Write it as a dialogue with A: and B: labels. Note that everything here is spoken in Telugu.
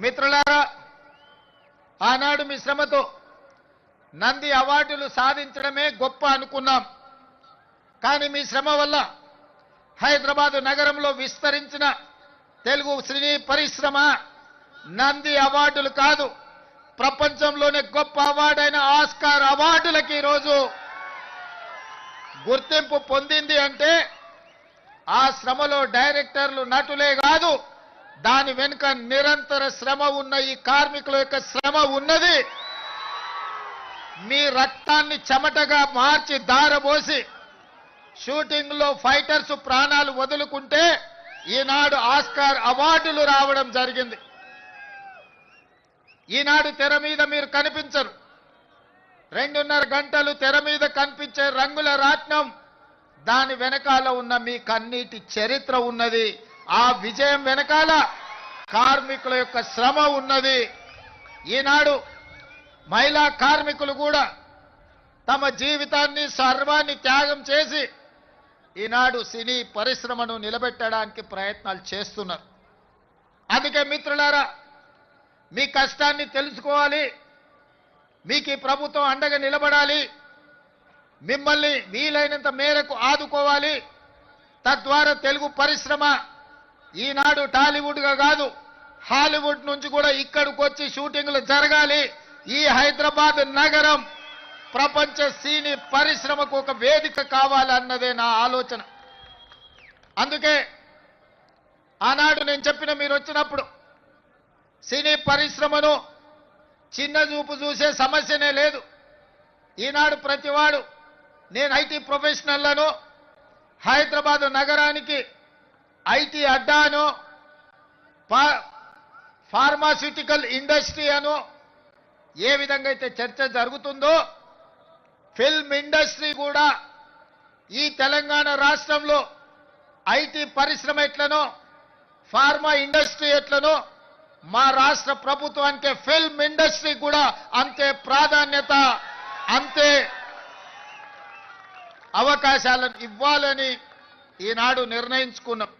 A: మిత్రులారా ఆనాడు మీ శ్రమతో నంది అవార్డులు సాధించడమే గొప్ప అనుకున్నాం. కానీ మీ శ్రమ వల్ల హైదరాబాదు నగరంలో విస్తరించిన తెలుగు సినీ పరిశ్రమ నంది అవార్డులు కాదు ప్రపంచంలోనే గొప్ప అవార్డైన ఆస్కార్ అవార్డులకి ఈరోజు గుర్తింపు పొందింది అంటే ఆ శ్రమలో డైరెక్టర్లు నటులే కాదు దాని వెనుక నిరంతర శ్రమ ఉన్న ఈ కార్మికుల యొక్క శ్రమ ఉన్నది. మీ రక్తాన్ని చెమటగా మార్చి దారబోసి షూటింగ్లో ఫైటర్స్ ప్రాణాలు వదులుకుంటే ఈనాడు ఆస్కార్ అవార్డులు రావడం జరిగింది. ఈనాడు తెర మీద మీరు కనిపించరు. రెండున్నర గంటలు తెర మీద కనిపించే రంగుల రాట్నం దాని వెనకాల ఉన్న మీ కన్నీటి చరిత్ర ఉన్నది. ఆ విజయం వెనకాల కార్మికుల యొక్క శ్రమ ఉన్నది. ఈనాడు మహిళా కార్మికులు కూడా తమ జీవితాన్ని సర్వాన్ని త్యాగం చేసి ఈనాడు సినీ పరిశ్రమను నిలబెట్టడానికి ప్రయత్నాలు చేస్తున్నారు. అందుకే మిత్రులారా మీ కష్టాన్ని తెలుసుకోవాలి మీకు ఈ ప్రభుత్వం అండగా నిలబడాలి మిమ్మల్ని వీలైనంత మేరకు ఆదుకోవాలి. తద్వారా తెలుగు పరిశ్రమ ఈనాడు టాలీవుడ్గా కాదు హాలీవుడ్ నుంచి కూడా ఇక్కడికి వచ్చి షూటింగ్లు జరగాలి. ఈ హైదరాబాద్ నగరం ప్రపంచ సినీ పరిశ్రమకు ఒక వేదిక కావాలన్నదే నా ఆలోచన. అందుకే ఆనాడు నేను చెప్పిన మీరు వచ్చినప్పుడు సినీ పరిశ్రమను చిన్న చూపు చూసే సమస్యనే లేదు. ఈనాడు ప్రతివాడు నేను ఐటీ ప్రొఫెషనల్లను హైదరాబాద్ నగరం అడ్డాను ఫార్మాస్యూటికల్ ఇండస్ట్రీ అను ఏ విధంగా అయితే చర్చ జరుగుతుందో ఫిల్మ్ ఇండస్ట్రీ కూడా ఈ తెలంగాణ రాష్ట్రంలో ఐటీ పరిశ్రమ ఎట్లనో ఫార్మా ఇండస్ట్రీ ఎట్లనో మా రాష్ట్ర ప్రభుత్వానికి ఫిల్మ్ ఇండస్ట్రీ కూడా అంతే ప్రాధాన్యత అంతే అవకాశాలను ఇవ్వాలని ఈనాడు నిర్ణయించుకున్నాం.